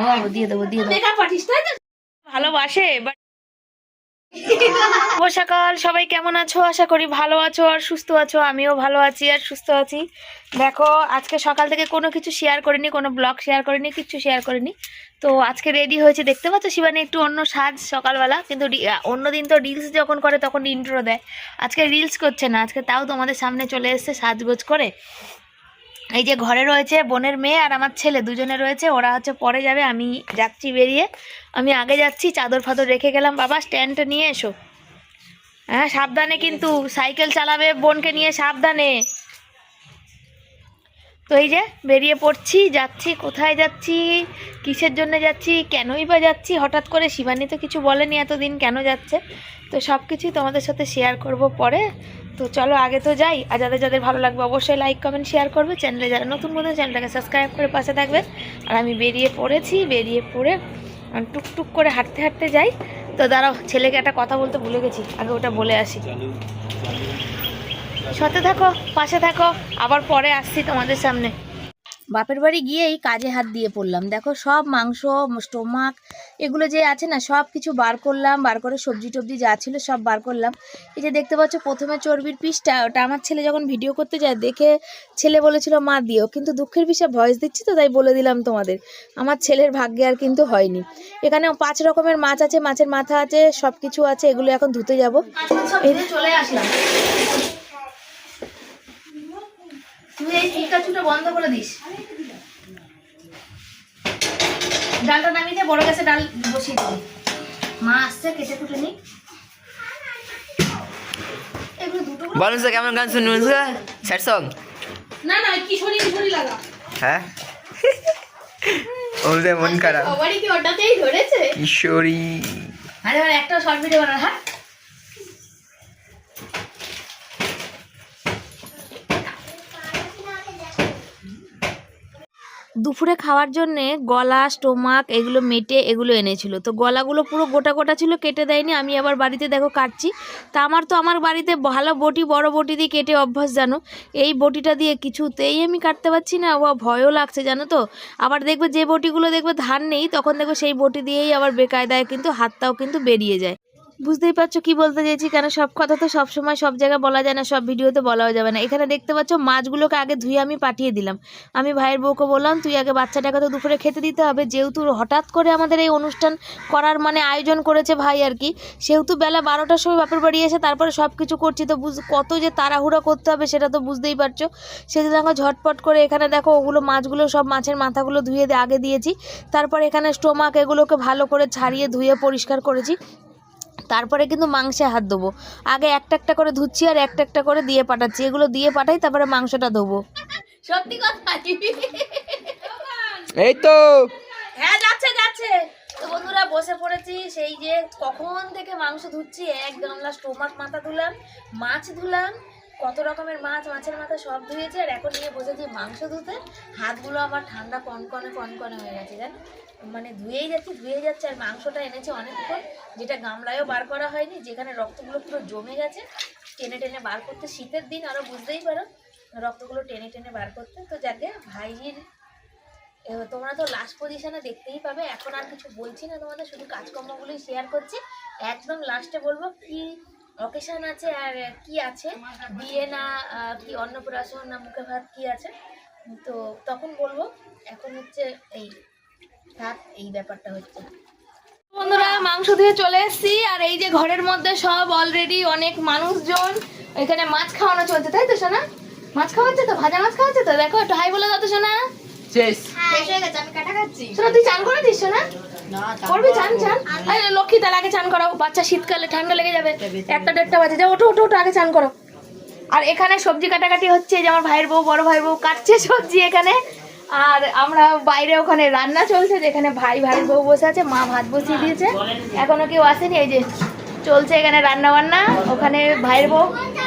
ও দিয়ে দেবো দেবো। ভালোবাসে সকাল সবাই কেমন আছো? আশা করি ভালো আছো আর সুস্থ আছো। আমিও ভালো আছি আর সুস্থ আছি। দেখো আজকে সকাল থেকে কোনো কিছু শেয়ার করিনি কোনো ব্লগ শেয়ার করিনি কিচ্ছু শেয়ার করিনি। তো আজকে রেডি হয়েছে। দেখতে পাচ্ছ শিবানী একটু অন্য সাজ সকালবেলা কিন্তু অন্য দিন তো রিলস যখন করে তখন ইন্ট্রো দেয়। আজকে রিলস করছে না আজকে তাও তোমাদের সামনে চলে এসছে সাজগোজ করে। এই যে ঘরে রয়েছে বোনের মেয়ে আর আমার ছেলে, দুজনে রয়েছে, ওরা হচ্ছে পরে যাবে, আমি যাচ্ছি বেরিয়ে। আমি আগে যাচ্ছি, চাদর ফাদর রেখে গেলাম, বাবা স্ট্যান্ডটা নিয়ে এসো। হ্যাঁ সাবধানে কিন্তু, সাইকেল চালাবে, বোনকে নিয়ে সাবধানে। তো এই যে বেরিয়ে পড়ছি, যাচ্ছি, কোথায় যাচ্ছি, কিসের জন্য যাচ্ছি, কেনই বা যাচ্ছি? হঠাৎ করে শিবানী তো কিছু বলেনি এতদিন কেন যাচ্ছে? তো সব কিছুই তোমাদের সাথে শেয়ার করব পরে। তো চলো আগে তো যাই। আর যাদের যাদের ভালো লাগবে অবশ্যই লাইক কমেন্ট শেয়ার করবে। চ্যানেলে যারা নতুন বন্ধু চ্যানেলটাকে সাবস্ক্রাইব করে পাশে থাকবে আর আমি বেরিয়ে পড়েছি, বেরিয়ে পড়ে টুকটুক করে হাঁটতে হাঁটতে যাই। তো দাঁড়াও, ছেলেকে একটা কথা বলতে ভুলে গেছি। আগে ওটা বলে আসি। সাথে থাকো পাশে থাকো আবার পরে আসছি তোমাদের সামনে। বাপের বাড়ি গিয়েই কাজে হাত দিয়ে পড়লাম। দেখো সব মাংস স্টোমাক এগুলো যে আছে না সব কিছু বার করলাম বার করে সবজি টবজি যা ছিল সব বার করলাম। এই যে দেখতে পাচ্ছ প্রথমে চর্বির পিসটা ওটা আমার ছেলে যখন ভিডিও করতে যায় দেখে ছেলে বলেছিল মা দিও। কিন্তু দুঃখের বিষয়ে ভয়েস দিচ্ছি তো তাই বলে দিলাম তোমাদের। আমার ছেলের ভাগ্যে আর কিন্তু হয়নি। এখানে পাঁচ রকমের মাছ আছে মাছের মাথা আছে সব কিছু আছে এগুলো এখন ধুতে যাব। এই চলে আসলাম তুই এই চুটটা চুটা বন্ধ করে দিস। ডালটা নামিয়ে দিয়ে বড় গ্যাসে ডাল বসিয়ে দিবি। মা আসছে কেটে কুটে নি এগুলো দুটো করে- বলুন স্যার কেমন গান শুনবেন স্যার? Sad song? না না কিশোরী কিশোরী লাগা। হ্যাঁ? ওদের মন খারাপ। সবারই কি ওটাতেই ধরেছে? কিশোরী। আরে আরে একটা শর্ট ভিডিও বানানো হ্যাঁ? দুপুরে খাওয়ার জন্যে গলা, স্টোমাক এগুলো মেটে এগুলো এনেছিল। তো গলাগুলো পুরো গোটা গোটা ছিল, কেটে দেয়নি। আমি আবার বাড়িতে দেখো কাটছি। তা আমার তো আমার বাড়িতে ভালো বটি, বড় বটি দিয়ে কেটে অভ্যাস, জানো? এই বটিটা দিয়ে কিছুতেই আমি কাটতে পারছি না। ও ভয়ও লাগছে, জানো তো? আবার দেখবে যে বটিগুলো দেখবে ধান নেই, তখন দেখবে সেই বটি দিয়েই আবার বেকায়দায় কিন্তু হাতটাও কিন্তু বেরিয়ে যায়। বুঝতেই পারছ কি বলতে চাইছি? কেন সব কথা তো সব সময় সব জায়গায় বলা যায় না, সব ভিডিওতে বলাও যাবে না। এখানে দেখতে পাচ্ছ, মাছগুলোকে আগে ধুয়ে আমি পাঠিয়ে দিলাম। আমি ভাইয়ের বউকে বললাম, তুই আগে বাচ্চাটাকে তো দুপুরে খেতে দিতে হবে। যেহেতু হঠাৎ করে আমাদের এই অনুষ্ঠান করার মানে আয়োজন করেছে ভাই আর কি, সেহেতু বেলা বারোটার সময় বাপের বাড়ি এসে তারপরে সব কিছু করছি। তো বুঝ, কত যে তাড়াহুড়া করতে হবে সেটা তো বুঝতেই পারছ। সেদিন দেখো ঝটপট করে এখানে দেখো ওগুলো মাছগুলো সব মাছের মাথাগুলো ধুয়ে আগে দিয়েছি। তারপর এখানে স্টোমাক এগুলোকে ভালো করে ছাড়িয়ে ধুয়ে পরিষ্কার করেছি। তারপরে কিন্তু মাংসে হাত দেবো আগে একটা একটা করে ধুচ্ছি আর একটা একটা করে দিয়ে পাঠাচ্ছি। এগুলো দিয়ে পাঠাই তারপরে মাংসটা দেবো সত্যি কথা? এই তো। হ্যাঁ যাচ্ছে যাচ্ছে। তো বন্ধুরা বসে পড়েছি সেই যে কখন থেকে মাংস ধুচ্ছি এক গামলা স্টোমাক মাথা ধুলাম মাছ ধুলাম কত রকমের মাছ মাছের মাথা সব ধুয়েছে আর এখন নিয়ে বসেছি মাংস ধুতে। হাতগুলো আমার ঠান্ডা কনকনে কনকনে হয়ে গেছে জান? মানে ধুয়েই যাচ্ছি ধুয়ে যাচ্ছে, আর মাংসটা এনেছে অনেকক্ষণ, যেটা গামলায়ও বার করা হয়নি, যেখানে রক্তগুলো পুরো জমে গেছে, টেনে টেনে বার করতে, শীতের দিন আরও বুঝতেই পারো, রক্তগুলো টেনে টেনে বার করতে। তো যাকে ভাইজির তোমরা তো লাস্ট পজিশনে দেখতেই পাবে, এখন আর কিছু বলছি না তোমাদের, শুধু কাজকর্মগুলোই শেয়ার করছি। একদম লাস্টে বলব, কি অকেশান আছে আর কি আছে? বিয়ে না কি অন্নপ্রাশন না মুখে ভাত কি আছে? তো তখন বলব, এখন হচ্ছে এই থাক এই ব্যাপারটা হচ্ছে। বন্ধুরা মাংস দিয়ে চলে এসেছি আর এই যে ঘরের মধ্যে সব অলরেডি অনেক মানুষজন এখানে মাছ খাওয়ানো চলছে তাই তো সোনা? মাছ খাওয়াচ্ছে তো? ভাজা মাছ খাওয়াচ্ছে তো? দেখো একটু হাই বলে দাও তো সোনা। শেষ শেষ হয়ে গেছে আমি কাটা খাচ্ছি। শোনো তুই চান করে দিস না করবি চান চান? আরে লক্ষ্মী তার আগে চান করাও বাচ্চা শীতকালে ঠান্ডা লেগে যাবে। একটা দেড়টা বাজে। যাও ওঠো ওঠো ওঠো আগে চান করো। আর এখানে সবজি কাটাকাটি হচ্ছে এই যে আমার ভাইয়ের বউ বড় ভাইয়ের বউ কাটছে সবজি এখানে। আর আমরা বাইরে ওখানে রান্না চলছে, যেখানে ভাই ভাই বউ বসে আছে, মা ভাত বসিয়ে দিয়েছে। এখনও কেউ আসেনি, এই যে চলছে এখানে রান্না বান্না ওখানে ভাইয়ের বউ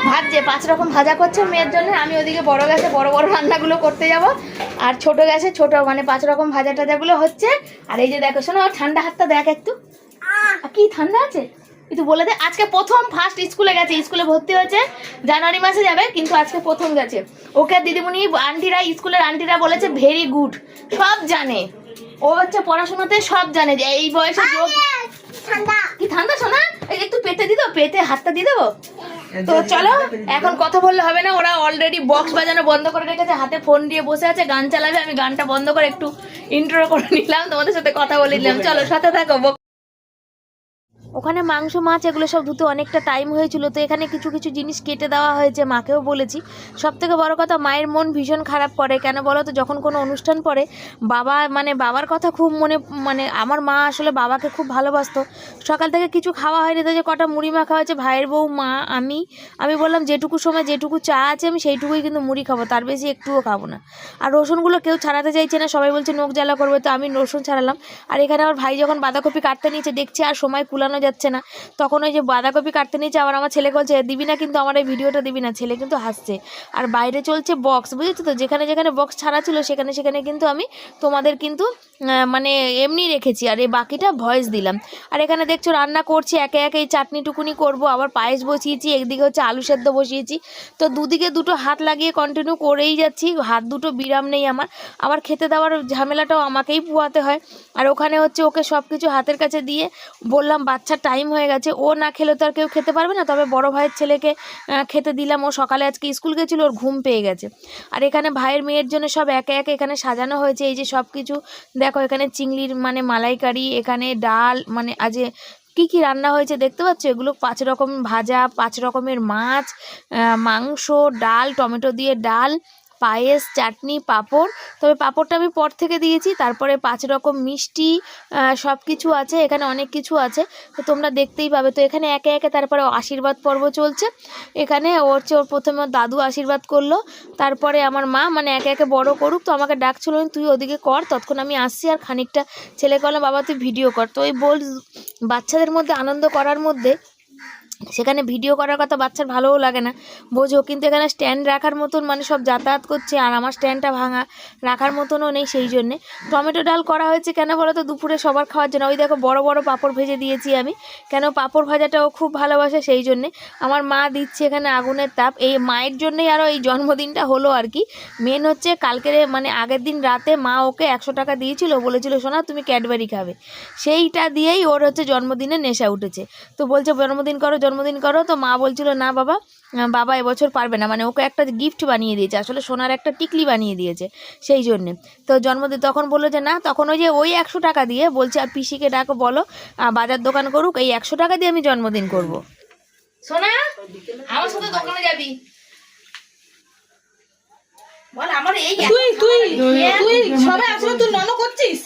ভাজছে, পাঁচ রকম ভাজা করছে মেয়ের জন্য, আমি ওদিকে বড় গ্যাসে বড় বড় রান্নাগুলো করতে যাব। আর ছোট গ্যাসে ছোট মানে পাঁচ রকম ভাজা টাজাগুলো হচ্ছে। আর এই যে দেখো, শোনো ঠান্ডা হাতটা দেখ একটু। কি ঠান্ডা আছে? একটু বলে দে আজকে প্রথম ফার্স্ট স্কুলে গেছে স্কুলে ভর্তি হয়েছে জানুয়ারি মাসে যাবে কিন্তু আজকে প্রথম গেছে। ওকে দিদিমণি আন্টিরা স্কুলের আন্টিরা বলেছে ভেরি গুড সব জানে। ও হচ্ছে পড়াশোনাতে সব জানে যে এই বয়সে যোগ কি ঠান্ডা শোনা এই একটু পেতে দিদ পেতে হাতটা দিয়ে দেবো? তো চলো এখন কথা বললে হবে না ওরা অলরেডি বক্স বাজানো বন্ধ করে রেখেছে হাতে ফোন দিয়ে বসে আছে গান চালাবে আমি গানটা বন্ধ করে একটু ইন্ট্রো করে নিলাম তোমাদের সাথে কথা বলে দিলাম চলো সাথে থাকো ওখানে মাংস, মাছ এগুলো সব ধুতে অনেকটা টাইম হয়েছিল। তো এখানে কিছু কিছু জিনিস কেটে দেওয়া হয়েছে মাকেও বলেছি। সব থেকে বড় কথা, মায়ের মন ভীষণ খারাপ করে। কেন বলো তো, যখন কোনো অনুষ্ঠান পড়ে, বাবা মানে বাবার কথা খুব মনে মানে আমার মা আসলে বাবাকে খুব ভালোবাসতো। সকাল থেকে কিছু খাওয়া হয়নি, তো যে কটা মুড়ি মাখা হয়েছে ভাইয়ের বউ, মা, আমি আমি বললাম, যেটুকু সময়, যেটুকু চা আছে, আমি সেইটুকুই কিন্তু মুড়ি খাব, তার বেশি একটুও খাব না। আর রসুনগুলো কেউ ছাড়াতে চাইছে না, সবাই বলছে, নোক জ্বালা করবে। তো আমি রসুন ছাড়ালাম। আর এখানে আমার ভাই যখন বাঁধাকপি কাটতে নিয়েছে, দেখছি আর সময় কুলানো যাচ্ছে না। তখন ওই যে বাঁধাকপি কাটতে নিয়েছে আবার আমার ছেলে বলছে দিবি না কিন্তু আমার এই ভিডিওটা দিবি না। ছেলে কিন্তু হাসছে। আর বাইরে চলছে বক্স বুঝেছ তো? যেখানে যেখানে বক্স ছাড়া ছিল, সেখানে সেখানে কিন্তু আমি তোমাদের কিন্তু মানে এমনি রেখেছি। আর এই বাকিটা ভয়েস দিলাম। আর এখানে দেখছ, রান্না করছি, একে একে এই চাটনি টুকুনি করব। আবার পায়েস বসিয়েছি একদিকে হচ্ছে আলু সেদ্ধ বসিয়েছি। তো দুদিকে দুটো হাত লাগিয়ে কন্টিনিউ করেই যাচ্ছি। হাত দুটো বিরাম নেই আমার। আবার খেতে দেওয়ার ঝামেলাটাও আমাকেই পোয়াতে হয়। আর ওখানে হচ্ছে ওকে সব কিছু হাতের কাছে দিয়ে বললাম বাচ্চার টাইম হয়ে গেছে। ও না খেলে তো আর কেউ খেতে পারবে না। তবে বড় ভাইয়ের ছেলেকে খেতে দিলাম। ও সকালে আজকে স্কুল গেছিল, ওর ঘুম পেয়ে গেছে। আর এখানে ভাইয়ের মেয়ের জন্য সব একে একে এখানে সাজানো হয়েছে। এই যে সব কিছু দেখো এখানে চিংড়ির মানে মালাইকারি, এখানে ডাল মানে আজ কি কি রান্না হয়েছে দেখতে পাচ্ছ? এগুলো পাঁচ রকম ভাজা, পাঁচ রকমের মাছ মাংস, ডাল, টমেটো দিয়ে ডাল পায়েস, চাটনি, পাঁপড়। তবে পাঁপড়টা আমি পর থেকে দিয়েছি, তারপরে পাঁচ রকম মিষ্টি সব কিছু আছে, এখানে অনেক কিছু আছে। তো তোমরা দেখতেই পাবে। তো এখানে একে একে তারপরে আশীর্বাদ পর্ব চলছে। এখানে ওর হচ্ছে ওর প্রথমে দাদু আশীর্বাদ করল। তারপরে আমার মা মানে একে একে বড় করুক, তো আমাকে ডাকছিল তুই ওদিকে কর, ততক্ষণ আমি আসছি আর খানিকটা ছেলে বললাম বাবা তুই ভিডিও কর। তো ওই বল, বাচ্চাদের মধ্যে আনন্দ করার মধ্যে সেখানে ভিডিও করার কথা বাচ্চার ভালোও লাগে না। বোঝো, কিন্তু এখানে স্ট্যান্ড রাখার মতন মানে সব যাতায়াত করছে আর আমার স্ট্যান্ডটা ভাঙা, রাখার মতনও নেই সেই জন্যে। টমেটো ডাল করা হয়েছে কেন বলো তো দুপুরে সবার খাওয়ার জন্য। ওই দেখো বড় বড় পাঁপড় ভেজে দিয়েছি আমি। কেন পাঁপড় ভাজাটাও খুব ভালোবাসে সেই জন্যে। আমার মা দিচ্ছে এখানে আগুনের তাপ। এই মায়ের জন্যই আরও এই জন্মদিনটা হলো আর কি। মেন হচ্ছে কালকের মানে আগের দিন রাতে মা ওকে একশো টাকা দিয়েছিল। বলেছিল শোনা তুমি ক্যাডবেরি খাবে। সেইটা দিয়েই ওর হচ্ছে জন্মদিনে নেশা উঠেছে। তো বলছে, জন্মদিন করো জন্মদিন করো তো মা বলছিল না বাবা বাবা এবছর পারবে না। মানে ওকে একটা গিফট বানিয়ে দিয়েছে আসলে সোনার একটা টিকলি বানিয়ে দিয়েছে সেই জন্যে। তো জন্মদিন তখন বলল যে না তখন ওই যে ওই একশো টাকা দিয়ে বলছে আর পিসিকে ডাকো বলো বাজার দোকান করুক এই একশো টাকা দিয়ে আমি জন্মদিন করব। সোনা আমার সাথে দোকানে যাবি? বল আমার এই তুই তুই তুই সবাই আসলে তুই নন করছিস?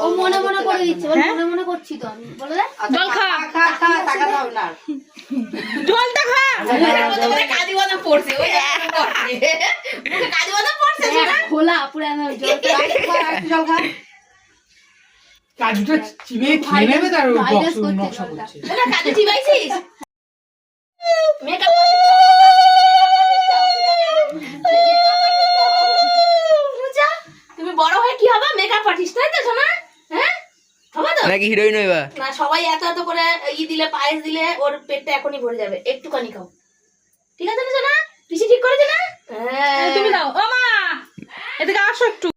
ও মনে মনে করে দিচ্ছে মনে মনে করছি তো আমি। বলে জল খা। জলটা খা কাজী বাদা পড়ছে ওই কাজী বাদা পড়ছে। খোলা পুরো আমার জলটা কাজুটা চিবিয়ে খেয়ে নেবে তার বক্স নকশা করছে। ওটা চিবাইছিস? মেকআপ তুমি বড় হয়ে কি হবে? মেকআপ আর্টিস্ট তাই তো সোনা? নাকি হিরোইন হইবা? না সবাই এত এত করে ই দিলে পায়েস দিলে ওর পেটটা এখনই ভরে যাবে। একটুখানি খাও। ঠিক আছে না সোনা পিসি ঠিক করেছে না? হ্যাঁ তুমি দাও। ও মা! এদিকে আসো একটু।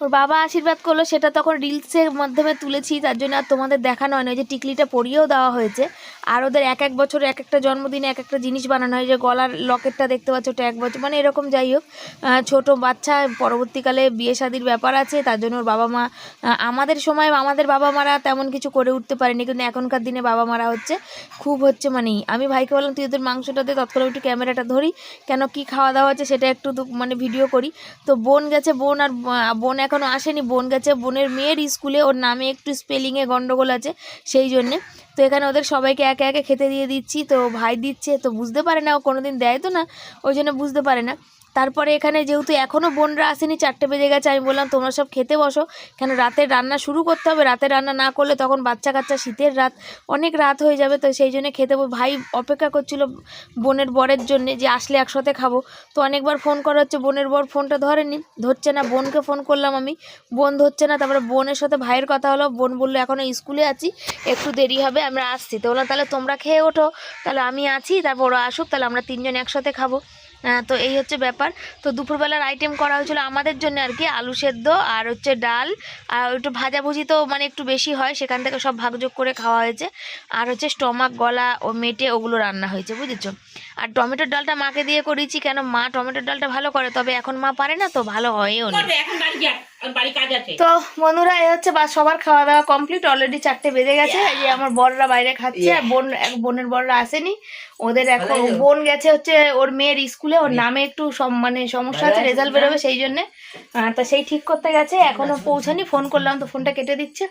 ওর বাবা আশীর্বাদ করল, সেটা তখন রিলসের মাধ্যমে তুলেছি, তার জন্য আর তোমাদের দেখানো হয় না যে টিকলিটা পরিয়েও দেওয়া হয়েছে। আর ওদের এক এক বছর এক একটা জন্মদিনে এক একটা জিনিস বানানো হয়, যে গলার লকেটটা দেখতে পাচ্ছ ওটা এক বছর মানে এরকম যাই হোক। ছোটো বাচ্চা, পরবর্তীকালে বিয়ে শাদির ব্যাপার আছে, তার জন্য ওর বাবা মা আমাদের সময় আমাদের বাবা মারা তেমন কিছু করে উঠতে পারেনি, কিন্তু এখনকার দিনে বাবা মারা হচ্ছে। খুব হচ্ছে মানে আমি ভাইকে বললাম, তুই ওদের মাংসটা দিয়ে তৎক্ষণাৎ একটু ক্যামেরাটা ধরি, কেন কি খাওয়া দাওয়া আছে সেটা একটু মানে ভিডিও করি। তো বোন গেছে, বোন আর বোন এখনও আসেনি, বোন গেছে, বোনের মেয়ের স্কুলে, ওর নামে একটু স্পেলিংয়ে গণ্ডগোল আছে, সেই জন্যে। তো এখানে ওদের সবাইকে একে একে খেতে দিয়ে দিচ্ছি, তো ভাই দিচ্ছে, তো বুঝতে পারে না, ও কোনো দিন দেয় তো না, ওই জন্য বুঝতে পারে না। তারপরে এখানে যেহেতু এখনও বোনরা আসেনি, চারটে বেজে গেছে, আমি বললাম, তোমরা সব খেতে বসো। কেন রাতের রান্না শুরু করতে হবে, রাতের রান্না না করলে তখন বাচ্চা কাচ্চা শীতের রাত, অনেক রাত হয়ে যাবে, তো সেই জন্য খেতে ভাই অপেক্ষা করছিল বোনের বরের জন্যে যে আসলে একসাথে খাব। তো অনেকবার ফোন করা হচ্ছে, বোনের বর ফোনটা ধরেনি, ধরছে না, বোনকে ফোন করলাম আমি। বোন ধরছে না, তারপরে বোনের সাথে ভাইয়ের কথা হলো, বোন বলল এখনও স্কুলে আছি, একটু দেরি হবে, আমরা আসছি। তো বললাম, তাহলে তোমরা খেয়ে ওঠো, তাহলে আমি আছি, তারপর ওরা আসুক, তাহলে আমরা তিনজন একসাথে খাব। তো এই হচ্ছে ব্যাপার। তো দুপুরবেলার আইটেম করা হয়েছিল আমাদের জন্য আর কি, আলু সেদ্ধ আর হচ্ছে ডাল। আর একটু ভাজাভুজি তো মানে একটু বেশি হয়, সেখান থেকে সব ভাগযোগ করে খাওয়া হয়েছে। আর হচ্ছে স্টমাক, গলা ও মেটে ওগুলো রান্না হয়েছে, বুঝেছ? আর টমেটোর ডালটা মাকে দিয়ে করেছি কেন মা টমেটোর ডালটা ভালো করে তবে এখন মা পারে না তো ভালো হয়ও না। এখন বাড়ি যা আর বাড়ি কাজ আছে। তো বন্ধুরা এই হচ্ছে বা সবার খাওয়া দাওয়া কমপ্লিট অলরেডি চারটে বেজে গেছে। এই যে আমার বড়রা বাইরে খাচ্ছে আর বোন এক বোনের বড়রা আসেনি। ওদের এখন বোন গেছে হচ্ছে ওর মেয়ের স্কুলে ওর নামে একটু মানে সমস্যা আছে রেজাল্ট বেরোবে সেই জন্যে। তা সেই ঠিক করতে গেছে এখনও পৌঁছানি ফোন করলাম তো ফোনটা কেটে দিচ্ছে।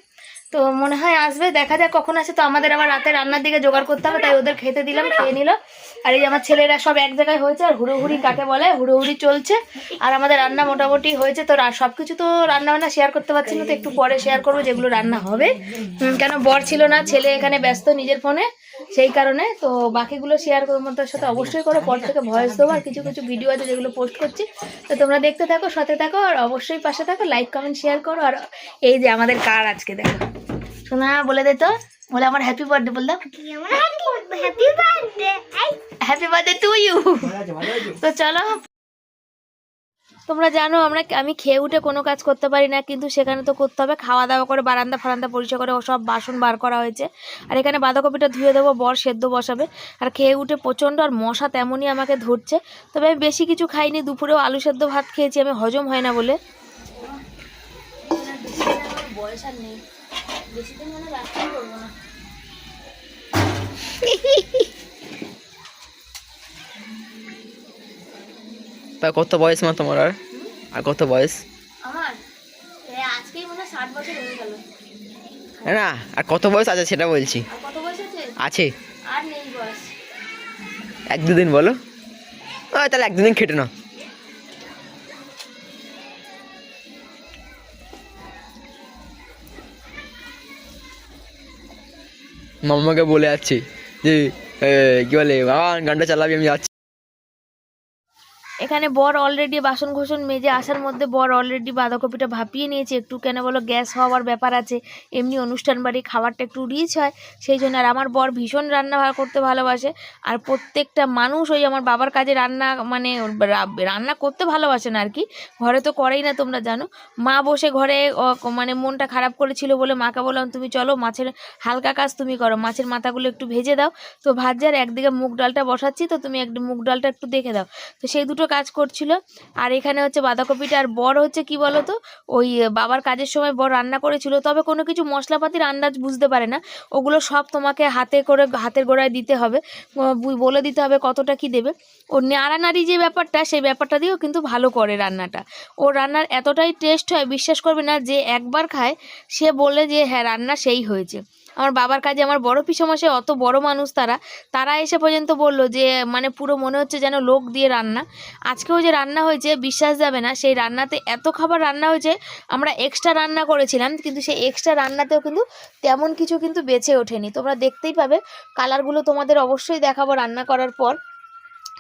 তো মনে হয় আসবে, দেখা যাক কখন আসে। তো আমাদের আবার রাতে রান্নার দিকে জোগাড় করতে হবে, তাই ওদের খেতে দিলাম, খেয়ে নিল। আর এই আমার ছেলেরা সব এক জায়গায় হয়েছে, আর হুড়োহুড়ি কাকে বলে, হুড়োহুড়ি চলছে। আর আমাদের রান্না মোটামুটি হয়েছে, তো সব কিছু তো রান্না বান্না শেয়ার করতে পারছি না, তো একটু পরে শেয়ার করব যেগুলো রান্না হবে। কেন বর ছিল না, ছেলে এখানে ব্যস্ত নিজের ফোনে সেই কারণে তো বাকিগুলো শেয়ার করব তোমাদের সাথে অবশ্যই করো পর থেকে ভয়েস দেবো আর কিছু কিছু ভিডিও আছে যেগুলো পোস্ট করছি। তো তোমরা দেখতে থাকো সাথে থাকো আর অবশ্যই পাশে থাকো লাইক কমেন্ট শেয়ার করো আর এই যে আমাদের কার আজকে দেখো? শোনা বলে দে তো। বলে আমার হ্যাপি বার্থডে বললাম হ্যাপি বার্থডে টু ইউ তো চলো তোমরা জানো আমরা আমি খেয়ে উঠে কোনো কাজ করতে পারি না কিন্তু সেখানে তো করতে হবে। খাওয়া দাওয়া করে বারান্দা ফারান্দা পরিষ্কার করে সব বাসন বার করা হয়েছে। আর এখানে বাঁধাকপিটা ধুয়ে দেবো বর সেদ্ধ বসাবে। আর খেয়ে উঠে প্রচণ্ড আর মশা তেমনই আমাকে ধরছে। তবে আমি বেশি কিছু খাইনি দুপুরেও আলু সেদ্ধ ভাত খেয়েছি আমি হজম হয় না বলে। বয়স আর নেই। বেশি দিন মানে রাখতেই করব না। তা কত বয়স মা তোমার আর? আর কত বয়স? আমার? আজকেই মনে হয় ষাট বছর হয়ে গেল। না আর কত বয়স আছে সেটা বলছি। কত বয়স আছে? আছে। আর নেই বয়স। এক দুদিন বলো। ও তাহলে এক দুদিন খেটে নাও। মামাকে বলে যাচ্ছি যে কি বলে বাবা গানটা চালাবি আমি যাচ্ছি। এখানে বর অলরেডি বাসন ঘোষণ মেজে আসার মধ্যে বর অলরেডি বাঁধাকপিটা ভাপিয়ে নিয়েছে। একটু কেন বলো, গ্যাস হওয়ার ব্যাপার আছে। এমনি অনুষ্ঠান বাড়ি খাবারটা একটু রিচ হয়, সেই জন্য আর আমার বর ভীষণ রান্না করতে ভালোবাসে। আর প্রত্যেকটা মানুষ ওই আমার বাবার কাজে রান্না মানে রান্না করতে ভালোবাসে না আর কি। ঘরে তো করেই না তোমরা জানো। মা বসে ঘরে মানে মনটা খারাপ করেছিল বলে মাকে বললাম, তুমি চলো, মাছের হালকা কাজ তুমি করো। মাছের মাথাগুলো একটু ভেজে দাও। তো ভাজার একদিকে মুগ ডালটা বসাচ্ছি, তো তুমি একটু মুগ ডালটা একটু দেখে দাও। তো সেই দুটো কাজ করছিল। আর এখানে হচ্ছে বাঁধাকপিটা, আর বর হচ্ছে কি বলো তো ওই বাবার কাজের সময় বর রান্না করেছিল। তবে কোনো কিছু মশলাপাতির আন্দাজ বুঝতে পারে না। ওগুলো সব তোমাকে হাতে করে, হাতের গোড়ায় দিতে হবে। বলে দিতে হবে কতটা কি দেবে। ও, নাড়ানাড়ি যে ব্যাপারটা, সেই ব্যাপারটা দিয়েও কিন্তু ভালো করে রান্নাটা। ও, রান্নার এতটাই টেস্ট হয়, বিশ্বাস করবে না, যে একবার খায়, সে বলে যে হ্যাঁ রান্না সেই হয়েছে। আমার বাবার কাজে আমার বড় পিসমশাই অত বড় মানুষ তারা তারা এসে পর্যন্ত বলল যে মানে পুরো মনে হচ্ছে যেন লোক দিয়ে রান্না। আজকেও যে রান্না হয়েছে বিশ্বাস যাবে না, সেই রান্নাতে এত খাবার রান্না হয়েছে, আমরা এক্সট্রা রান্না করেছিলাম, কিন্তু সেই এক্সট্রা রান্নাতেও কিন্তু তেমন কিছু কিন্তু বেঁচে ওঠেনি। তোমরা দেখতেই পাবে কালারগুলো তোমাদের অবশ্যই দেখাবো রান্না করার পর।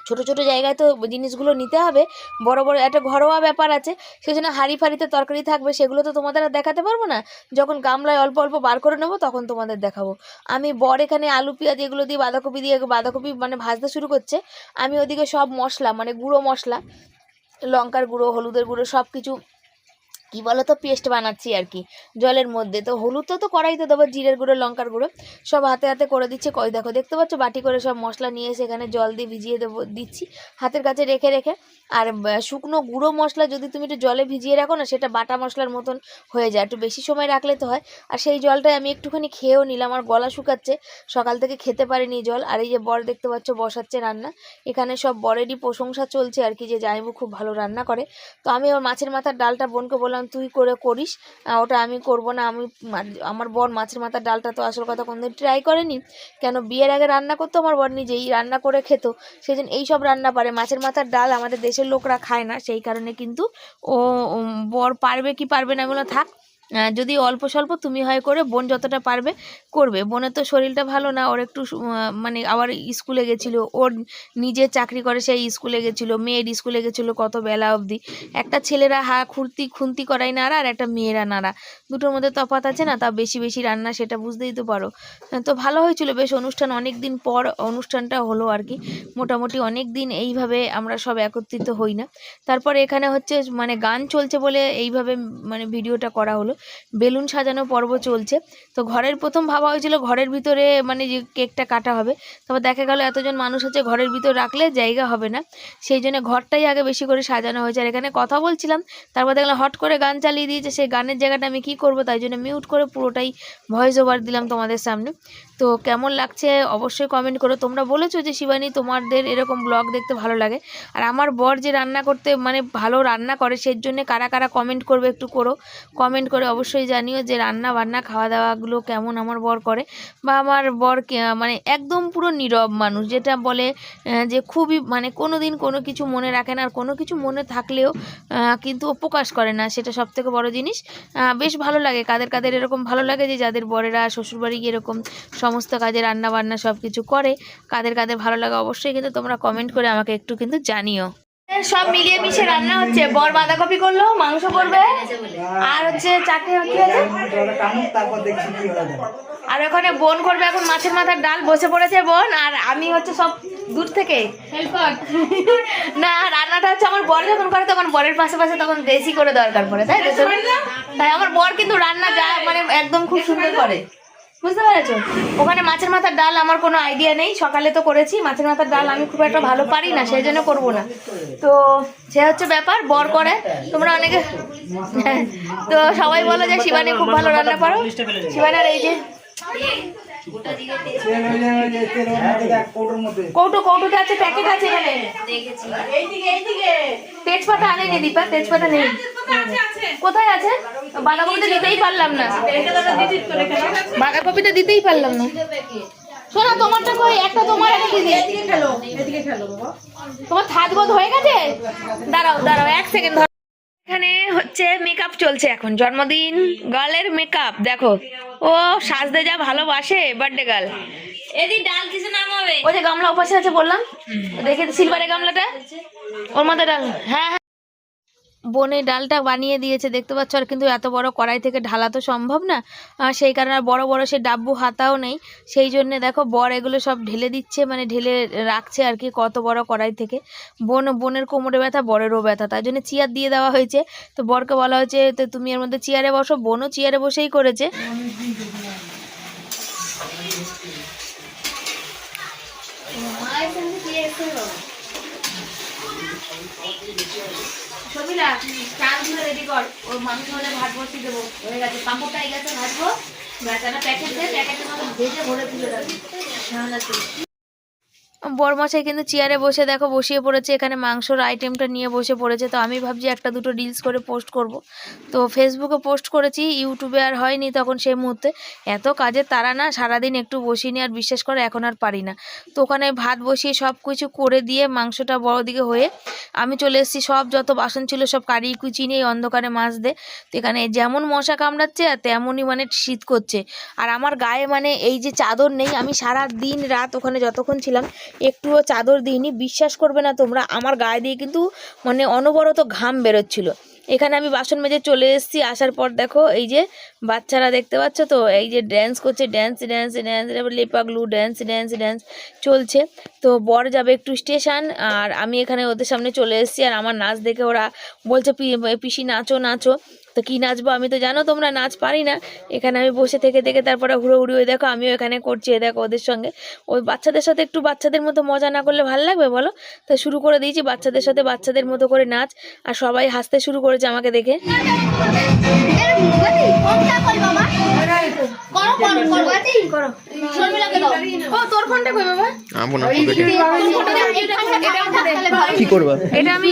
ছোট ছোট জায়গায় তো জিনিসগুলো নিতে হবে। বড় বড় একটা ঘরোয়া ব্যাপার আছে সেই জন্য হাঁড়ি ফাড়িতে তরকারি থাকবে, সেগুলো তো তোমাদের আর দেখাতে পারব না। যখন গামলায় অল্প অল্প বার করে নেব, তখন তোমাদের দেখাবো। আমি বর এখানে আলু, পেঁয়াজ এগুলো দিয়ে বাঁধাকপি দিয়ে, বাঁধাকপি মানে ভাজতে শুরু করছে। আমি ওদিকে সব মশলা মানে গুঁড়ো মশলা, লঙ্কার গুঁড়ো, হলুদের গুঁড়ো সব কিছু কী বলো তো পেস্ট বানাচ্ছি আর কি। জলের মধ্যে তো হলুদ তো তো কড়াইতে দেবো, জিরের গুঁড়ো, লঙ্কার গুঁড়ো। সব হাতে হাতে করে দিচ্ছে। কই দেখো, দেখতে পাচ্ছ? বাটি করে সব মশলা নিয়ে এসে এখানে জল দিয়ে ভিজিয়ে দেবো, দিচ্ছি। হাতের কাছে রেখে রেখে। আর শুকনো গুঁড়ো মশলা যদি তুমি একটু জলে ভিজিয়ে রাখো না, সেটা বাটা মশলার মতন হয়ে যায়। একটু বেশি সময় রাখলে তো হয়। আর সেই জলটাই আমি একটুখানি খেয়েও নিলাম। আর গলা শুকাচ্ছে। সকাল থেকে খেতে পারিনি জল। আর এই যে বর দেখতে পাচ্ছ, বসাচ্ছে রান্না। এখানে সব বরেরই প্রশংসা চলছে আর কি, যে জাইবু খুব ভালো রান্না করে। তো আমি ওর মাছের মাথার ডালটা বোনকে বললাম তুই করে করিস ওটা আমি করব না। আমি আমার বর মাছের মাথার ডালটা তো আসল কথা কোনোদিন ট্রাই করেনি। কেন? বিয়ের আগে রান্না করতো আমার বর নিজেই, রান্না করে খেত। সেই জন্য এইসব রান্না পারে। মাছের মাথার ডাল আমাদের দেশের লোকরা খায় না, সেই কারণে কিন্তু ও, বর পারবে কি পারবে না এগুলো থাক। যদি অল্প স্বল্প তুমি হয় করে বোন যতটা পারবে করবে। বোনের তো শরীরটা ভালো না, ওর একটু মানে আবার স্কুলে গেছিল, ওর নিজে চাকরি করে সেই স্কুলে গেছিল, মেয়ের স্কুলে গেছিল কত বেলা অবধি। একটা ছেলেরা হা খুর্তি খুন্তি করাই নাড়া আর একটা মেয়েরা নাড়া। দুটোর মধ্যে তফাৎ আছে না তা বেশি বেশি রান্না সেটা বুঝতেই তো পারো। তো ভালো হয়েছিল, বেশ অনুষ্ঠান অনেক দিন পর অনুষ্ঠানটা হলো আর কি। মোটামুটি অনেক দিন এইভাবে আমরা সব একত্রিত হই না। তারপর এখানে হচ্ছে মানে গান চলছে বলে এইভাবে মানে ভিডিওটা করা হলো। বেলুন সাজানো পর্ব চলছে। তো ঘরের প্রথম ভাবা হয়েছিল ঘরের ভিতরে মানে যে কেকটা কাটা হবে। তারপর দেখা গেল এতজন মানুষ আছে ঘরের ভিতর রাখলে জায়গা হবে না। সেই জন্য ঘরটাই আগে বেশি করে সাজানো হয়েছে। আর এখানে কথা বলছিলাম, তারপর দেখলাম হট করে গান চালিয়ে দিয়েছে। সেই গানের জায়গাটা আমি কি করব তাই জন্য মিউট করে পুরোটাই ভয়েস ওভার দিলাম তোমাদের সামনে। তো কেমন লাগছে অবশ্যই কমেন্ট করো। তোমরা বলেছ যে, শিবানী, তোমাদের এরকম ব্লগ দেখতে ভালো লাগে। আর আমার বর যে রান্না করতে মানে ভালো রান্না করে সেই জন্য কারা কারা কমেন্ট করবে একটু করো। কমেন্ট করে অবশ্যই জানিও যে রান্না বান্না খাওয়া দাওয়াগুলো কেমন আমার বর করে। বা আমার বর মানে একদম পুরো নীরব মানুষ, যেটা বলে যে খুবই মানে কোনো দিন কোনো কিছু মনে রাখে না, আর কোনো কিছু মনে থাকলেও কিন্তু প্রকাশ করে না, সেটা সব থেকে বড় জিনিস। বেশ ভালো লাগে, কাদের কাদের এরকম ভালো লাগে যে যাদের বরেরা শ্বশুরবাড়ি গিয়ে এরকম সমস্ত কাজে রান্না বান্না সব কিছু করে, কাদের কাদের ভালো লাগে অবশ্যই কিন্তু তোমরা কমেন্ট করে আমাকে একটু কিন্তু জানিও। সব মিলিয়ে মিশে রান্না হচ্ছে। বর বাঁধাকপি করল মাংস করবে আর হচ্ছে চাটনি হচ্ছে। কি হয়। আর ওখানে বোন করবে এখন মাছের মাথার ডাল বসে পড়েছে বোন আর আমি হচ্ছে সব দূর থেকে। না রান্নাটা হচ্ছে আমার বর যখন করে তখন বরের পাশে পাশে তখন বেশি করে দরকার পড়ে তাই তো? তাই আমার বর কিন্তু রান্না যা মানে একদম খুব সুন্দর করে। বুঝতে পেরেছ? ওখানে মাছের মাথার ডাল আমার কোনো আইডিয়া নেই। সকালে তো করেছি, মাছের মাথার ডাল আমি খুব একটা ভালো পারি না, সেই জন্য করব না। তো সে হচ্ছে ব্যাপার, বর করে। তোমরা অনেকে তো সবাই বলো যে, শিবানী খুব ভালো রান্না পারো শিবানার এই যে হয়ে যায় ওই যে তেল ওর মধ্যে দেখ কৌটোর মধ্যে। কৌটো কৌটোতে আছে প্যাকেট আছে এখানে। তেজপাতা আনেনি দীপা তেজপাতা নেই। কোথায় আছে? বাঁধাকপিটা দিতেই পারলাম না। বাঁধাকপিটা দিতেই পারলাম না। শোনো তোমারটা কই? একটা তোমার একটা দিদি তোমার থাত বোধ হয়ে গেছে? দাঁড়াও দাঁড়াও এক সেকেন্ড এখানে হচ্ছে মেকআপ চলছে এখন। জন্মদিন গার্লের মেকআপ দেখো। ও সাজতে যা ভালোবাসে বার্থডে গার্ল এদি ডাল কিছু নাম হবে ওই যে গামলা উপাসে আছে বললাম। দেখে সিলভারের গামলাটা। ওর মধ্যে ডাল। হ্যাঁ হ্যাঁ। বনে ডালটা বানিয়ে দিয়েছে, দেখতে পাচ্ছ? আর কিন্তু এত বড় কড়াই থেকে ঢালা তো সম্ভব না। আর সেই কারণে আর বড় বড় সে ডাব্বু হাতাও নেই। সেই জন্য দেখো, বর এগুলো সব ঢেলে দিচ্ছে মানে ঢেলে রাখছে আর কি কত বড় কড়াই থেকে। বোন, বোনের কোমরে ব্যথা, বরেরও ব্যথা। তাই জন্য চেয়ার দিয়ে দেওয়া হয়েছে। তো বরকে বলা হয়েছে, তো তুমি এর মধ্যে চেয়ারে বসো। বোনও চেয়ারে বসেই করেছে মায়ের সঙ্গে দিয়ে এসে হবে শর্মিলা চালগুলো রেডি কর। ওর মাংস হলে ভাত বসিয়ে দেবো। হয়ে গেছে পাঁপড়টা এই গেছে, ভাজবো। বেচারা প্যাকেট দিয়ে প্যাকেটের ভেজে ভরে তুলে রাখবি। বরমশাই কিন্তু চেয়ারে বসে দেখো বসিয়ে পড়েছে, এখানে মাংসর আইটেমটা নিয়ে বসে পড়েছে। তো আমি ভাবছি একটা দুটো রিলস করে পোস্ট করব। তো ফেসবুকে পোস্ট করেছি ইউটিউবে আর হয়নি তখন সেই মুহূর্তে। এত কাজের তারা না, সারাদিন একটু বসিনি আর বিশ্বাস করে এখন আর পারি না। তো ওখানে ভাত বসিয়ে সব কিছু করে দিয়ে মাংসটা বড় দিকে হয়ে আমি চলে এসেছি, সব যত বাসন ছিল সব কারি কুচি নিয়ে অন্ধকারে মাছ দে। তো এখানে যেমন মশা কামড়াচ্ছে আর তেমনই মানে শীত করছে। আর আমার গায়ে মানে এই যে চাদর নেই, আমি সারা দিন রাত ওখানে যতক্ষণ ছিলাম একটুও চাদর দিইনি, বিশ্বাস করবে না তোমরা, আমার গায়ে দিয়ে কিন্তু মানে অনবরত ঘাম বেরোচ্ছিল। এখানে আমি বাসন মেজে চলে এসেছি, আসার পর দেখো এই যে বাচ্চারা দেখতে পাচ্ছ তো, এই যে ড্যান্স করছে ড্যান্স ড্যান্স ড্যান্স লেপাগলু ড্যান্স ড্যান্স ড্যান্স চলছে। তো বর যাবে একটু স্টেশন আর আমি এখানে ওদের সামনে চলে এসেছি, আর আমার নাচ দেখে ওরা বলছে, "পি- পিসি নাচো নাচো। তো কি নাচবো আমি তো জানো তোমরা নাচ পারি না। এখানে আমি বসে থেকে থেকে তারপরে হুড়ো হুড়ি ওই দেখো আমিও এখানে করছি এ দেখো ওদের সঙ্গে। ওই বাচ্চাদের সাথে একটু বাচ্চাদের মতো মজা না করলে ভালো লাগবে বলো? তো শুরু করে দিয়েছি বাচ্চাদের সাথে বাচ্চাদের মতো করে নাচ। আর সবাই হাসতে শুরু করেছে আমাকে দেখে। কি করবা? এটা আমি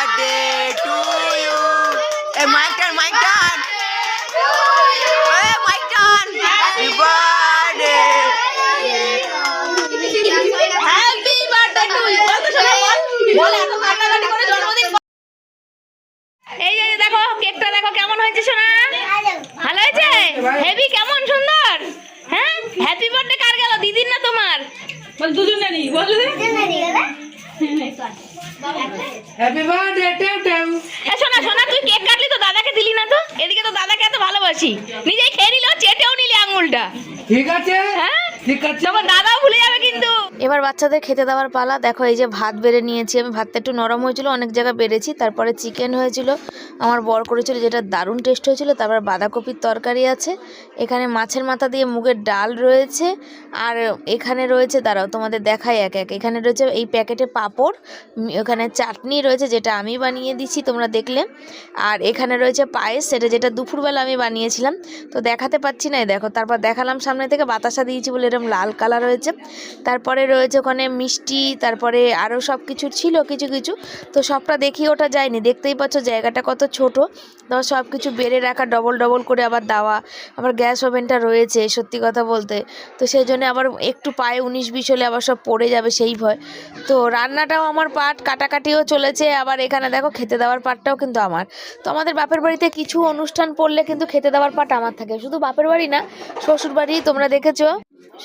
হেভি কেমন সুন্দর? হ্যাঁ? হ্যাপি বার্থডে কার গেল? দিদির না তোমার? বল দুজনেরই বল হ্যাপি বার্থডে টেউ টেউ এ সোনা সোনা তুই কেক কাটলি তো দাদাকে দিলি না তো? এদিকে তো দাদাকে এত ভালোবাসি। নিজেই খেয়ে নিলো চেটেও নিলি আঙুলটা। ঠিক আছে। হ্যাঁ? ঠিক আছে। তোমার দাদাও ভুলে যাবে এবার বাচ্চাদের খেতে দেওয়ার পালা। দেখো, এই যে ভাত বেড়ে নিয়েছি আমি। ভাতটা একটু নরম হয়েছিল, অনেক জায়গায় বেড়েছি। তারপরে চিকেন হয়েছিল, আমার বর করেছিল যেটা দারুণ টেস্ট হয়েছিল, তারপর বাঁধাকপির তরকারি আছে। এখানে মাছের মাথা দিয়ে মুগের ডাল রয়েছে, আর এখানে রয়েছে, দাঁড়াও, তোমাদের দেখাই এক এক। এখানে রয়েছে এই প্যাকেটে পাঁপড় ওখানে চাটনি রয়েছে, যেটা আমি বানিয়ে দিচ্ছি তোমরা দেখলে। আর এখানে রয়েছে পায়েস, সেটা যেটা দুপুরবেলা আমি বানিয়েছিলাম। তো দেখাতে পাচ্ছি না দেখো, তারপর দেখালাম সামনে থেকে, বাতাসা দিয়েছি বলে এরকম লাল কালার হয়েছে। তারপরে রয়েছে ওখানে মিষ্টি, তারপরে আরও সব কিছু ছিল কিছু কিছু। তো সবটা দেখি ওটা যায়নি। দেখতেই পাচ্ছ জায়গাটা কত ছোট। তো সব কিছু বেড়ে রাখা ডবল ডবল করে আবার দেওয়া। আবার গ্যাস ওভেনটা রয়েছে, সত্যি কথা বলতে। তো সেই জন্য আবার একটু পায়ে উনিশ, বিশ হলে আবার সব পড়ে যাবে সেই ভয়। তো রান্নাটাও আমার পাট, কাটাকাটিও চলেছে। আবার এখানে দেখো খেতে দেওয়ার পাটটাও কিন্তু আমার। তো আমাদের বাপের বাড়িতে কিছু অনুষ্ঠান পড়লে কিন্তু খেতে দেওয়ার পাট আমার থাকে। শুধু বাপের বাড়ি না শ্বশুর বাড়ি তোমরা দেখেছ।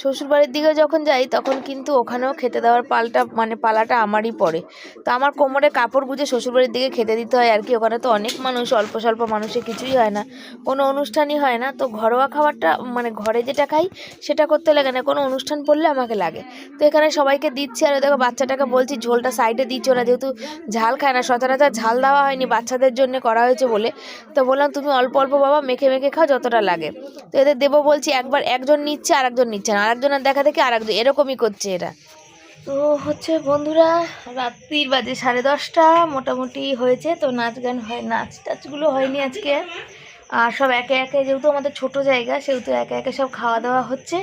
শ্বশুর বাড়ির দিকে যখন যাই, তখন কিন্তু ওখানেও খেতে দেওয়ার পালটা মানে পালাটা আমারই পড়ে। তো আমার কোমরে কাপড় গুঁজে শ্বশুরবাড়ির দিকে খেতে দিতে হয়, আর কি। ওখানে তো অনেক মানুষ, অল্প স্বল্প মানুষের কিছুই হয় না। কোনো অনুষ্ঠানই হয় না। তো ঘরোয়া খাবারটা মানে ঘরে যেটা খাই, সেটা করতে লাগে না। কোনো অনুষ্ঠান পড়লে আমাকে লাগে। তো এখানে সবাইকে দিচ্ছি, আর দেখো বাচ্চাটাকে বলছি, ঝোলটা সাইডে দিচ্ছ না, যেহেতু ঝাল খায় না, সচরাচর ঝাল দেওয়া হয়নি, বাচ্চাদের জন্য করা হয়েছে বলে। তো বললাম, তুমি অল্প অল্প বাবা, মেখে মেখে খাও, যতটা লাগে। তো এদের দেবো বলছি, একবার একজন নিচ্ছে আর একজন নিচ্ছে না আরেকজনের দেখা দেখে আর একজন এরকমই করছে এরা। তো হচ্ছে বন্ধুরা, রাত্রির বাজে সাড়ে দশটা, মোটামুটি হয়েছে, তো নাচ গান হয়, নাচ টাচগুলো হয়নি আজকে। আর সব একে একে, যেহেতু আমাদের ছোট জায়গা, সেহেতু একে একে সব খাওয়া দাওয়া হচ্ছে।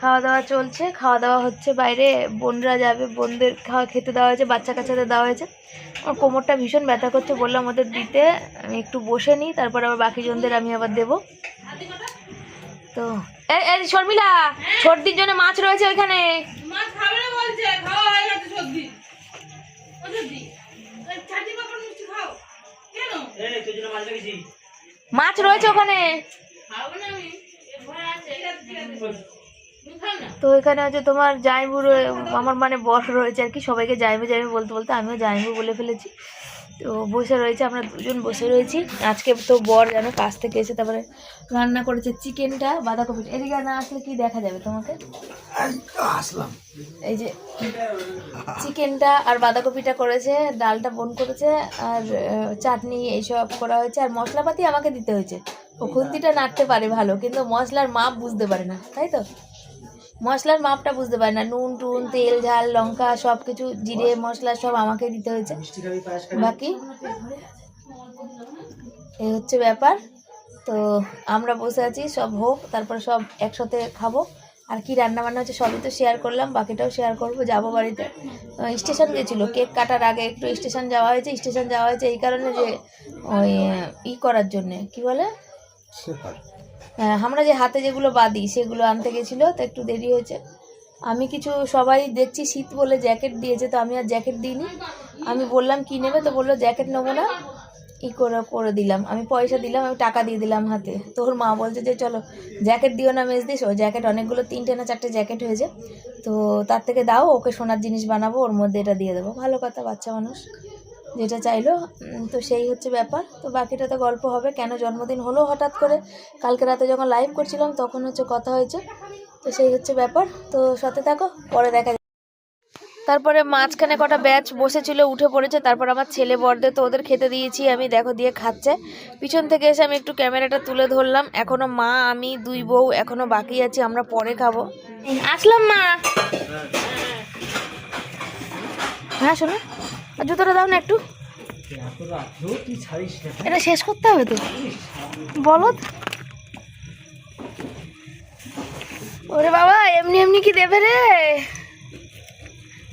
খাওয়া দাওয়া চলছে, খাওয়া দাওয়া হচ্ছে বাইরে, বোনরা যাবে, বোনদের খাওয়া খেতে দেওয়া হয়েছে, বাচ্চা কাচ্চাদের দেওয়া হয়েছে। আমার কোমরটা ভীষণ ব্যথা করছে বললাম ওদের দিতে, আমি একটু বসে নিই, তারপর আবার বাকি জনদের আমি আবার দেবো। তো এই এই শর্মিলা সর্দির জন্য মাছ রয়েছে ওইখানে। মাছ রয়েছে ওখানে। তো এখানে হচ্ছে তোমার জাইবু রয়ে- আমার মানে বস রয়েছে আর কি সবাইকে জাইবু জাইবু বলতে বলতে আমিও জাইবু বলে ফেলেছি। তো বসে রয়েছে আমরা দুজন বসে রয়েছি। আজকে তো বর যেন কাজ থেকে এসে তারপরে রান্না করেছে চিকেনটা বাঁধাকপি এদিকে না আসলে কি দেখা যাবে তোমাকে? আসলাম। এই যে চিকেনটা আর বাঁধাকপিটা করেছে ডালটা বোন করেছে আর চাটনি এইসব করা হয়েছে আর মশলাপাতি আমাকে দিতে হয়েছে। ও খুন্তিটা নাড়তে পারে ভালো কিন্তু মশলার মাপ বুঝতে পারে না তাই তো? মশলার মাপটা বুঝতে পারি না। নুন, টুন, তেল, ঝাল, লঙ্কা সব কিছু জিরে, মশলা সব আমাকে দিতে হয়েছে। বাকি? এই হচ্ছে ব্যাপার। তো আমরা বসে আছি, সব হোক, তারপর সব একসাথে খাব। আর কি রান্না বান্না হচ্ছে সবই তো শেয়ার করলাম, বাকিটাও শেয়ার করব, যাব বাড়িতে। স্টেশন গেছিল কেক কাটার আগে একটু স্টেশন যাওয়া হয়েছে স্টেশন যাওয়া হয়েছে এই কারণে যে, ওই, ই করার জন্যে, কি বলে? আমরা যে হাতে যেগুলো বাঁধি, সেগুলো আনতে গেছিল, তো একটু দেরি হয়েছে। আমি কিছু সবাই দেখছি, শীত বলে জ্যাকেট দিয়েছে, তো আমি আর জ্যাকেট দিইনি। আমি বললাম, কি নেবে? তো বলল, জ্যাকেট নেব না। ই করে করে দিলাম। আমি পয়সা দিলাম, আমি টাকা দিয়ে দিলাম হাতে। তোর মা বলছে যে, চলো, জ্যাকেট দিও না মেজ দিস। ও জ্যাকেট অনেকগুলো, তিনটে না চারটে জ্যাকেট হয়েছে। তো তার থেকে দাও, ওকে সোনার জিনিস বানাবো, ওর মধ্যে এটা দিয়ে দেবো। ভালো কথা, বাচ্চা মানুষ। যেটা চাইলো তো সেই হচ্ছে ব্যাপার। তো বাকিটা তো গল্প হবে কেন জন্মদিন হলো হঠাৎ করে? কালকে রাতে যখন লাইভ করছিলাম তখন হচ্ছে কথা হয়েছে। তো সেই হচ্ছে ব্যাপার। তো সাথে থাকো পরে দেখা। তারপরে মাঝখানে কটা ব্যাচ বসেছিল উঠে পড়েছে। তারপর আমার ছেলে বর্দে তো ওদের খেতে দিয়েছি আমি দেখো দিয়ে খাচ্ছে। পিছন থেকে এসে আমি একটু ক্যামেরাটা তুলে ধরলাম। এখনও মা আমি দুই বউ এখনও বাকি আছি আমরা পরে খাব। আসলাম মা। হ্যাঁ শোনো। জুতোটা দাও না একটু। এটা শেষ করতে হবে তো? বলো ওরে বাবা, এমনি এমনি কি দেবে রে?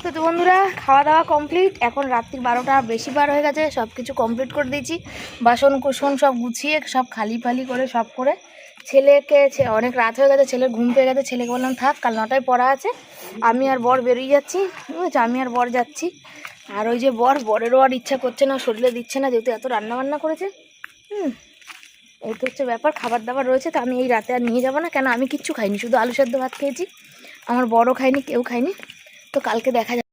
তো তো বন্ধুরা, খাওয়া দাওয়া কমপ্লিট এখন রাত্রির বারোটা, বেশি বার হয়ে গেছে সব কিছু কমপ্লিট করে দিয়েছি। বাসন কুসন সব গুছিয়ে, সব খালি ফালি করে, সব করে। ছেলেকে অনেক রাত হয়ে গেছে ছেলের ঘুম পেয়ে গেছে। ছেলেকে বললাম, থাক, কাল নটায় পড়া আছে। আমি আর বর বেরিয়ে যাচ্ছি। আমি আর বর যাচ্ছি। আর ওই যে বর, বরেরও আর ইচ্ছা করছে না, শরীরে দিচ্ছে না, যেহেতু এত রান্না বান্না করেছে। হুম, এই তো হচ্ছে ব্যাপার খাবার দাবার রয়েছে, তো আমি এই রাতে আর নিয়ে যাব না। কেন, আমি কিচ্ছু খাইনি, শুধু আলু সেদ্ধ ভাত খেয়েছি। আমার বড় খাইনি কেউ খাইনি তো কালকে দেখা যাবে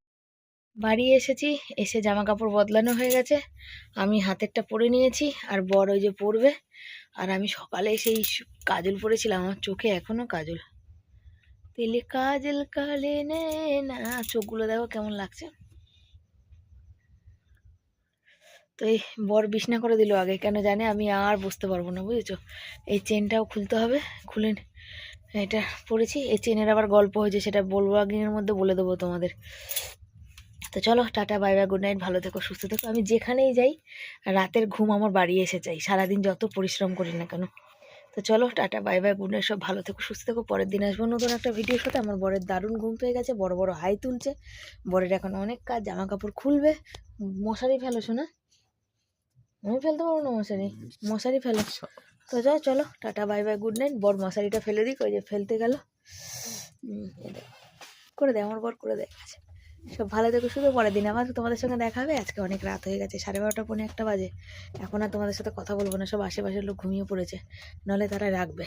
বাড়ি এসেছি, এসে জামা কাপড় বদলানো হয়ে গেছে। আমি হাতেরটা পরে নিয়েছি, আর বড় ওই যে পরবে। আর আমি সকালে সেই কাজল পরেছিলাম, আমার চোখে এখনও কাজল। তেলে কাজল কালে না, চোখগুলো দেখো কেমন লাগছে। তো এই বর বিছনা করে দিল আগে, কেন জানে আমি আর বুঝতে পারব না, বুঝেছ? এই চেনটাও খুলতে হবে, খুলে এটা পড়েছি, এই চেনের আবার গল্প হয়েছে, সেটা বলব, আগের মধ্যে বলে দেবো তোমাদের। তো চলো, tata, bye bye, good night, ভালো থেকো, সুস্থ থেকো। আমি যেখানেই যাই, রাতের ঘুম আমার বাড়ি এসে যাই সারাদিন যত পরিশ্রম করি না কেন। তো চলো, tata, bye bye, good night, সব ভালো থেকো, সুস্থ থেকো। পরের দিন আসব নতুন একটা ভিডিওর সাথে। আমার বরের দারুণ ঘুম পেয়ে গেছে, বড় বড় হাই তুলছে। বরের এখন অনেক কাজ জামা কাপড় খুলবে। মশারি ফেলো, শোনা? আমি ফেলতে পারব না মশারি? মশারি ফেলো। তো যাও, চলো, tata bye bye good night বর মশারিটা ফেলে দিই ওই যে ফেলতে গেল। দেখো। করে দেয় আমার বর করে দেয় আছে? সব ভালো থেকো, শুধু পরের দিন। আবার তোমাদের সঙ্গে দেখা হবে, আজকে অনেক রাত হয়ে গেছে, সাড়ে বারোটা, পৌনে একটা বাজে। এখন আর তোমাদের সাথে কথা বলব না, সব আশেপাশের লোক ঘুমিয়ে পড়েছে। নাহলে তারা রাখবে।